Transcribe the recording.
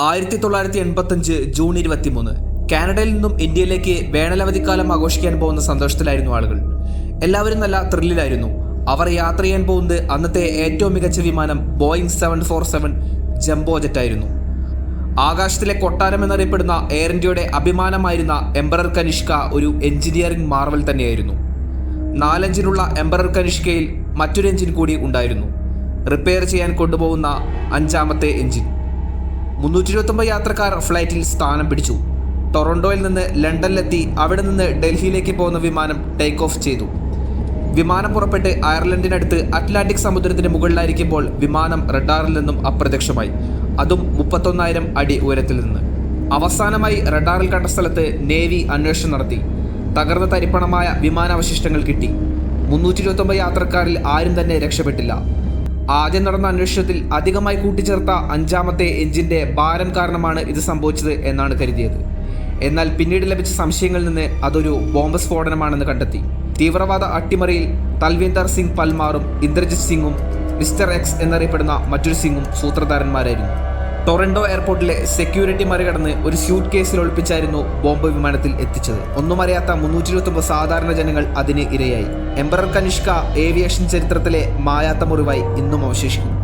ആയിരത്തി തൊള്ളായിരത്തി എൺപത്തഞ്ച് ജൂൺ ഇരുപത്തിമൂന്ന്. കാനഡയിൽ നിന്നും ഇന്ത്യയിലേക്ക് വേനലവധിക്കാലം ആഘോഷിക്കാൻ പോകുന്ന സന്തോഷത്തിലായിരുന്നു ആളുകൾ. എല്ലാവരും നല്ല ത്രില്ലിലായിരുന്നു. അവർ യാത്ര ചെയ്യാൻ പോകുന്നത് അന്നത്തെ ഏറ്റവും മികച്ച വിമാനം Boeing seven four seven jumbo ജെറ്റായിരുന്നു. ആകാശത്തിലെ കൊട്ടാരം എന്നറിയപ്പെടുന്ന എയർ ഇന്ത്യയുടെ അഭിമാനമായിരുന്ന എംബറർ കനിഷ്ക ഒരു എഞ്ചിനീയറിംഗ് മാർവൽ തന്നെയായിരുന്നു. നാലഞ്ചിനുള്ള എംബറർ കനിഷ്കയിൽ മറ്റൊരു എഞ്ചിൻ കൂടി ഉണ്ടായിരുന്നു. റിപ്പയർ ചെയ്യാൻ കൊണ്ടുപോകുന്ന അഞ്ചാമത്തെ എഞ്ചിൻ. മുന്നൂറ്റി ഇരുപത്തൊമ്പത് യാത്രക്കാർ ഫ്ലൈറ്റിൽ സ്ഥാനം പിടിച്ചു. ടൊറന്റോയിൽ നിന്ന് ലണ്ടനിലെത്തി അവിടെ നിന്ന് ഡൽഹിയിലേക്ക് പോകുന്ന വിമാനം ടേക്ക് ഓഫ് ചെയ്തു. വിമാനം പുറപ്പെട്ട് അയർലൻഡിനടുത്ത് അറ്റ്ലാന്റിക് സമുദ്രത്തിന് മുകളിലായിരിക്കുമ്പോൾ വിമാനം റഡാറിൽ നിന്നും അപ്രത്യക്ഷമായി. അതും മുപ്പത്തൊന്നായിരം അടി ഉയരത്തിൽ നിന്ന്. അവസാനമായി റഡാറിൽ കണ്ട സ്ഥലത്ത് നേവി അന്വേഷണം നടത്തി. തകർന്ന തരിപ്പണമായ വിമാനാവശിഷ്ടങ്ങൾ കിട്ടി. മുന്നൂറ്റി ഇരുപത്തൊമ്പത് യാത്രക്കാരിൽ ആരും തന്നെ രക്ഷപ്പെട്ടില്ല. ആദ്യം നടന്ന അന്വേഷണത്തിൽ അധികമായി കൂട്ടിച്ചേർത്ത അഞ്ചാമത്തെ എഞ്ചിന്റെ ഭാരം കാരണമാണ് ഇത് സംഭവിച്ചത് എന്നാണ് കരുതിയത്. എന്നാൽ പിന്നീട് ലഭിച്ച സംശയങ്ങളിൽ നിന്ന് അതൊരു ബോംബ് സ്ഫോടനമാണെന്ന് കണ്ടെത്തി. തീവ്രവാദ അട്ടിമറിയിൽ തൽവീന്ദർ സിംഗ് പൽമാറും ഇന്ദ്രജിത് സിംഗും മിസ്റ്റർ എക്സ് എന്നറിയപ്പെടുന്ന മറ്റൊരു സിംഗും സൂത്രധാരന്മാരായിരുന്നു. ടൊറന്റോ എയർപോർട്ടിലെ സെക്യൂരിറ്റി മറികടന്ന് ഒരു സ്യൂട്ട് കേസിൽ ഒളിപ്പിച്ചായിരുന്നു ബോംബ് വിമാനത്തിൽ എത്തിച്ചത്. ഒന്നും അറിയാത്ത മുന്നൂറ്റി ഇരുപത്തൊമ്പത് സാധാരണ ജനങ്ങൾ അതിന് ഇരയായി. എംബറർ കനിഷ്ക ഏവിയേഷൻ ചരിത്രത്തിലെ മായാത്ത മുറിവായി ഇന്നും അവശേഷിക്കുന്നു.